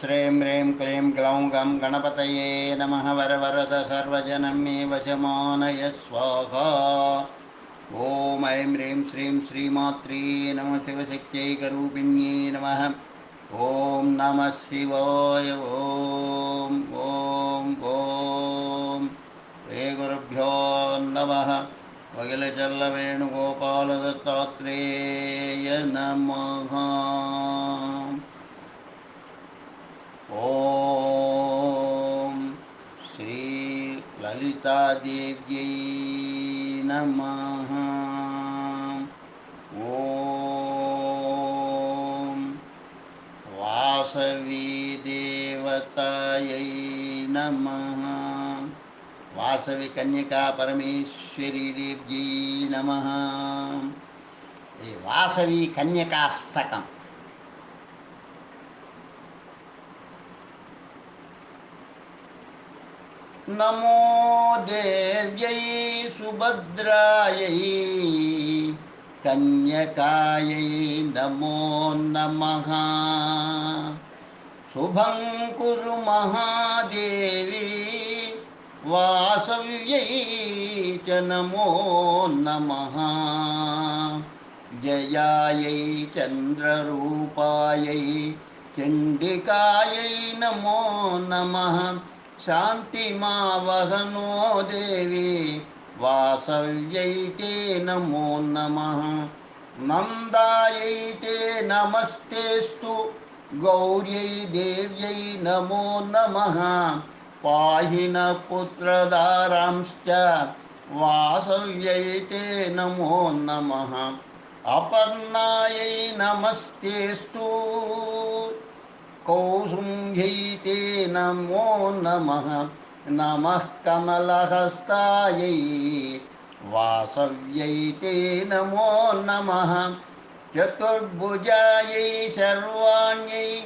श्रीं ह्रीं क्लीं ग्लौं गं गणपतये नमः वरवरद सर्वजनं मे वशमानय स्वाहा ॐ ऐं ह्रीं श्रीं श्रीमात्रे नमः शिवशक्त्यैकरूपिण्ये नमः। ॐ नमः शिवाय, ॐ ॐ ॐ। श्रीगुरुभ्यो नमः। वगिलचल्ल वेणुगोपालदत्तात्रेय नमः। ॐ श्रीललितादेव्यै नमः। ॐ वासवीदेवतायै नमः। वासविकन्यकापरमेश्वरीदेव्यै नमः। वासवीकन्यकास्तकम् नमो देव्यै सुभद्रायै, कन्यकायै नमो नमः। शुभं कुरु महादेवी, वासव्यै च नमो नमः। जयायै चन्द्ररूपायै, चण्डिकायै नमो नमः। शान्तिमावहनो देवी वासव्यै ते नमो नमः। नन्दायै ते नमस्तेस्तु, गौर्यै देव्यै नमो नमः। पाहि न नमो नमः। अपर्णायै नमस्तेस्तु। कौसुम्भ्यै नमो नमः। नमः कमलहस्तायै। वासव्यै ते नमो नमः। चतुर्भुजायै सर्वाण्यै।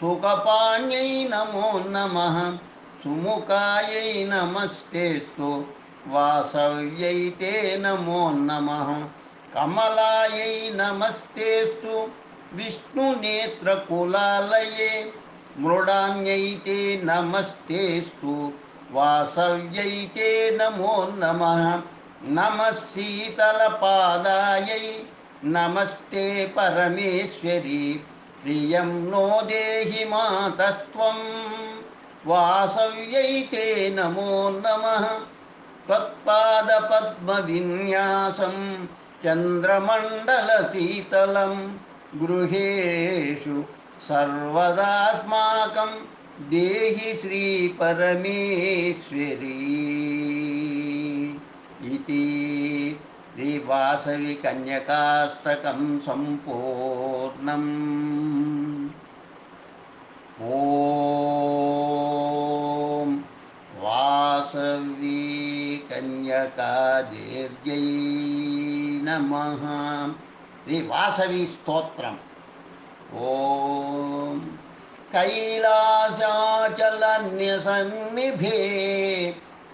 सुखपाण्यै नमो नमः। सुमुखायै नमस्तेस्तु। वासव्यै नमो नमः। कमलायै नमस्तेस्तु। विष्णुनेत्रकुलालये मृडान्यै ते नमस्तेस्तु वासव्यै ते नमो नमः नमः शीतलपादायै नमस्ते परमेश्वरी प्रियं नो देहि मातस्त्वम् वासव्यै ते नमो नमः त्वत्पादपद्मविन्यासं चन्द्रमण्डलशीतलं गृहेषु सर्वदास्माकं देहि श्रीपरमेश्वरी। इति श्रीवासविकन्यकास्तकं सम्पूर्णम्। ॐ वासवी कन्यकादेव्यै नमः श्रीवासवी स्तोत्रम्। ॐ कैलासाचलन्यसन्निभे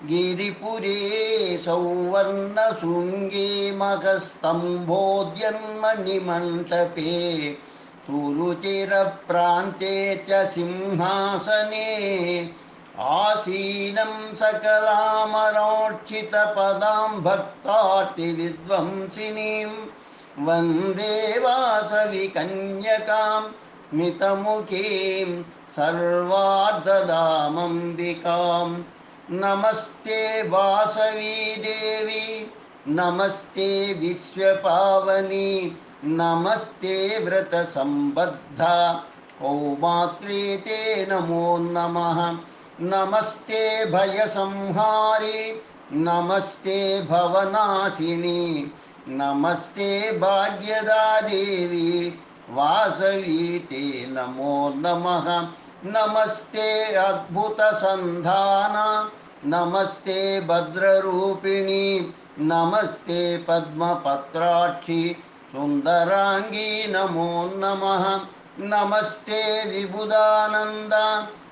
गिरिपुरे सौवर्णशृङ्गे मखस्तम्भोद्यन्मणिमण्टपे सुरुचिरप्रान्ते च सिंहासने आसीनं सकलामरोक्षितपदां भक्तातिविद्वंसिनीं वंदे वासविकन्यकां मितमुखीं सर्वार्धदामम्बिकां नमस्ते वासवी देवी, नमस्ते विश्वपावनी, नमस्ते व्रतसम्बद्धा। औमात्रे ते नमो नमः। नमस्ते भयसंहारि, नमस्ते भवनाशिनी। नमस्ते भाग्यदा देवी वासवी ते नमो नमः। नमस्ते अद्भुतसन्धान, नमस्ते भद्ररूपिणी, नमस्ते पद्मपत्राक्षि, सुन्दराङ्गी नमो नमः। नमस्ते विबुधानन्द,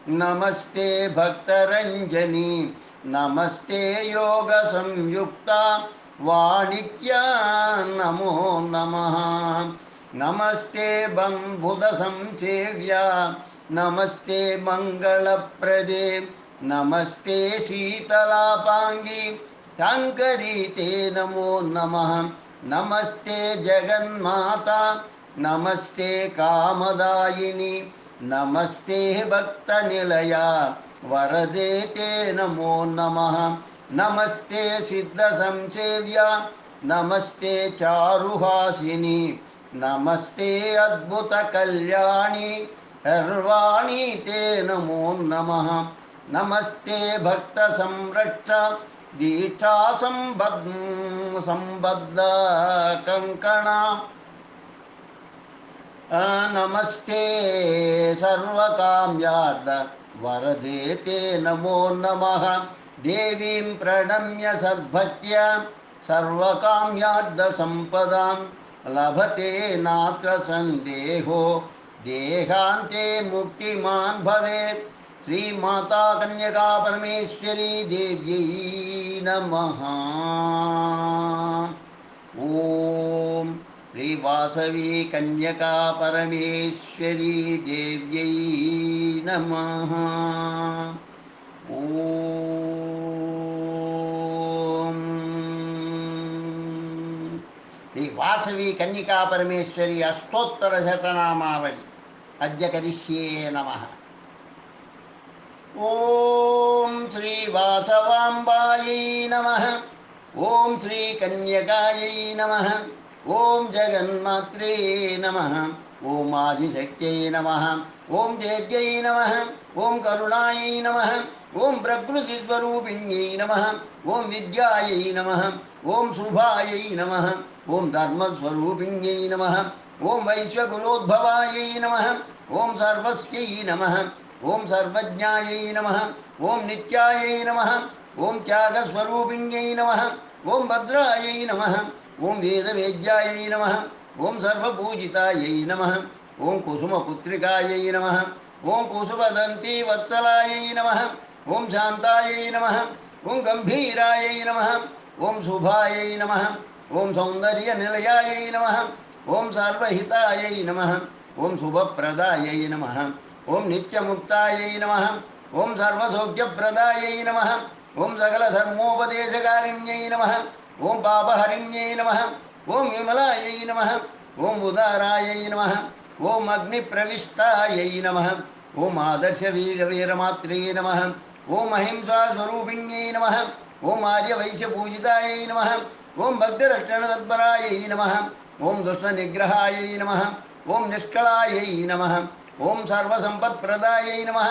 नमस्ते भक्तरञ्जनी, नमस्ते योगसंयुक्ता वाणिक्या नमो नमः। नमस्ते बन्बुधसंसेव्या नमस्ते मङ्गलप्रदे नमस्ते शीतलापाङ्गी। शङ्करी ते नमो नमः। नमस्ते जगन्माता। नमस्ते कामदायिनी। नमस्ते भक्तनिलया। वरदे ते नमो नमः। नमस्ते सिद्धसंसेव्या नमस्ते चारुहासिनी। नमस्ते अद्भुतकल्याणी सर्वाणि ते नमो नमः। नमस्ते भक्तसंरक्ष दीक्षा सम्बद् सम्बद्ध कङ्कणा नमस्ते सर्वकाम्यार्थ वरदे ते नमो नमः। देवीं प्रणम्य सद्भक्त्या सर्वकाम्यार्धसम्पदां लभते नात्र सन्देहो। देहान्ते मुक्तिमान् भवेत्। श्रीमाता कन्यका परमेश्वरी देव्यै नमः। ॐ श्रीवासवी कन्यका परमेश्वरी देव्यै नमः। ॐ श्री वासवी कन्यका परमेश्वरी अष्टोत्तर शतनामावली। अद्य करिष्ये नमः। ॐ श्रीवासवाम्बायै नमः। ॐ श्रीकन्यकायै नमः। ॐ जगन्मात्रे नमः। ॐ आदिशक्त्यै नमः। ॐ चेत्यै नमः। ॐ करुणायै नमः। ॐ प्रकृतिस्वरूपिण्यै नमः। ॐ विद्यायै नमः। ॐ शुभायै नमः। ओम धर्मस्वरूपिण्यै नम ओम वैश्वकुलोद्भवायै नम ओम सर्वस्यै नम ओम सर्वज्ञायै नम ओम नित्यायै नम ओम त्यागस्वरूपिण्यै नम ओम भद्रायै नम ओम वेदवेद्यायै नम ओम सर्वपूजितायै नम ओम कुसुमपुत्रिकायै नम ओम कुसुमदंती वत्सलाय नम ओम शांताय नम ओम गंभीराय नम ओम शुभाय नम ओम सौंदर्य निलयाय नम ओम सर्वहिताय नम ओम शुभप्रदाय नम ओम नित्यमुक्ताय नम ओम सर्वसौख्यप्रदाय नम ओम सकलधर्मोपदेशिण्य नम ओम पापहरिण्य नम ओम विमलाय नम ओम उदाराय नम ओम अग्निप्रविष्टाय नम ओम आदर्शवीरवीरमात्रे नम ओम अहिंसास्वरूपिण्य नम ओम आर्यवैश्यपूजिताय नम ओम भक्तिरष्टनतत्परायै नम ओम दुष्टनिग्रहायै नमः ओम निष्कलायै नमः ओम सर्वसम्पत्प्रदायै नमः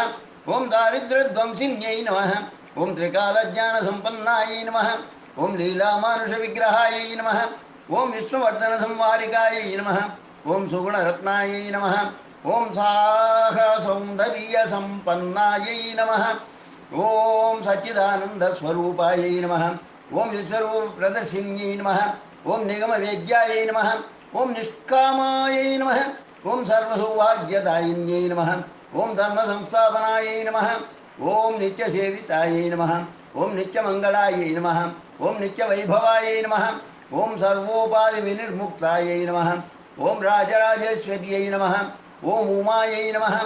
ओम दारिद्र्यध्वंसिन्यै नमः ओम त्रिकालज्ञानसम्पन्नायै नमः ओम लीलामानुषविग्रहायै नमः ओम विष्णुवर्धनसंवारिकायै नम ओम सुगुणरत्नायै नम ओम साहसौन्दर्यसम्पन्नायै नम ओम सच्चिदानन्दस्वरूपायै नमः ओम विश्वरूप प्रदर्शिन्ये नमः ओम निगम वेद्याय नमः ओम निष्कामाय नमः ओम सर्वसौभाग्यदायिन्ये नमः ओम धर्म संस्थापनाय नमः ओम नित्य सेविताय नमः ओम नित्य मंगलाय नमः ओम नित्य वैभवाय नमः ओम सर्वोपाधि विनिर्मुक्ताय नमः ओम राजराजेश्वर्यै नमः ओम उमायै नमः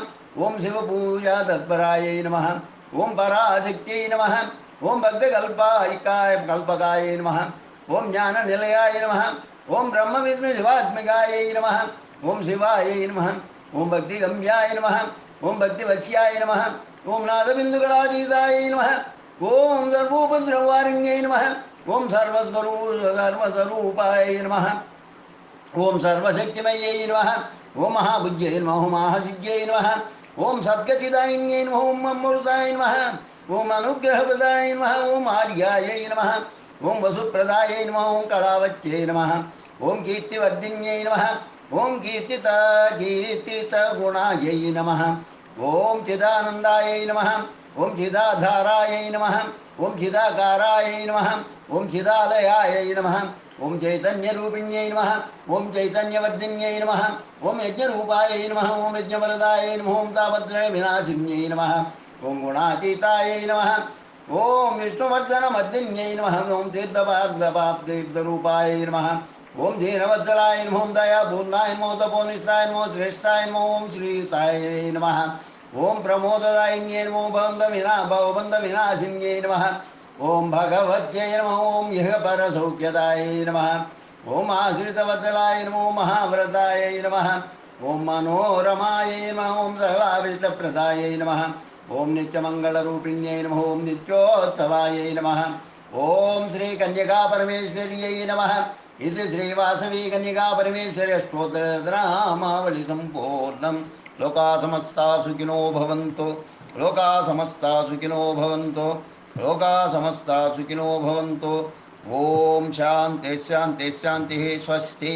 ओम शिवपूजा तत्पराय नमः ओम पराशक्त्यै नमः ओम भद्रकल्पायिकाय कल्पकाय नम ओम ज्ञान निलयाय नम ओम ब्रह्म विष्णु शिवात्मकाय नम ओम शिवाय नम ओम भक्ति गम्याय नम ओम भक्ति वश्याय नम ओम नादबिंदुकलातीताय नम ओम सर्वोपद्रवारिण्य नम ओम सर्वस्वरूप सर्वस्वरूपाय नम ओम सर्वशक्तिमय नम ओम महाबुद्ध नम ओम महासिद्ध नम ओम सद्गतिदाय नम ओम अमृताय नम ओम अनुग्रह प्रदाय नम ओम आर्याय नम ओम वसुप्रदाय नम ओम कलावच्ये नम ओम कीर्तिवर्धिन्ये नम ओम कीर्तिता कीर्तितगुणाय नम ओम चिदानंदाय नम ओम चिदाधाराय नम ओम चिदाकाराय नम ओम चिदालयाय नम ओम चैतन्य रूपिण्य नम ओम चैतन्य नम ओम यज्ञ रूपाय नम ओम यज्ञ वरदाय नम ओम तापत्रय विनाशिन्ये नम ओम गुणातीताय नम। ओम विष्णुवर्धन मर्दिन्यै नम। ओम तीर्थपार्थपाप्तीर्थरूपाय नम। ओम धीरवज्जलाय नम ओम दयापूर्णाय नमो तपोनिष्ठाय नमो श्रेष्ठाय नमो ओम श्रीताय नम। ओम प्रमोददायिन्यै नमो भवन्दमिना भवबन्धविनाशिन्यै नम। ओम भगवत्यै नम। ओम यह परसौख्यदाय नम। ओम आश्रितवत्सलाय नमो महाव्रताय नम। ओम मनोरमाय नम। ओम सहलाभीष्टप्रदाय नम। ओम नित्यमङ्गलरूपिण्यै नमः, ओम नित्योत्सवायै नमः। ओम श्री कन्यका परमेश्वर्यै नमः। इति श्रीवासवी कन्यका परमेश्वर्य स्तोत्ररामावलि सम्पूर्णं लोका समस्ता सुखिनो भवन्तु लोका समस्ता सुखिनो भवन्तु लोका समस्ता सुखिनो भवन्तु। ओम शांति शांति शांति स्वस्ति।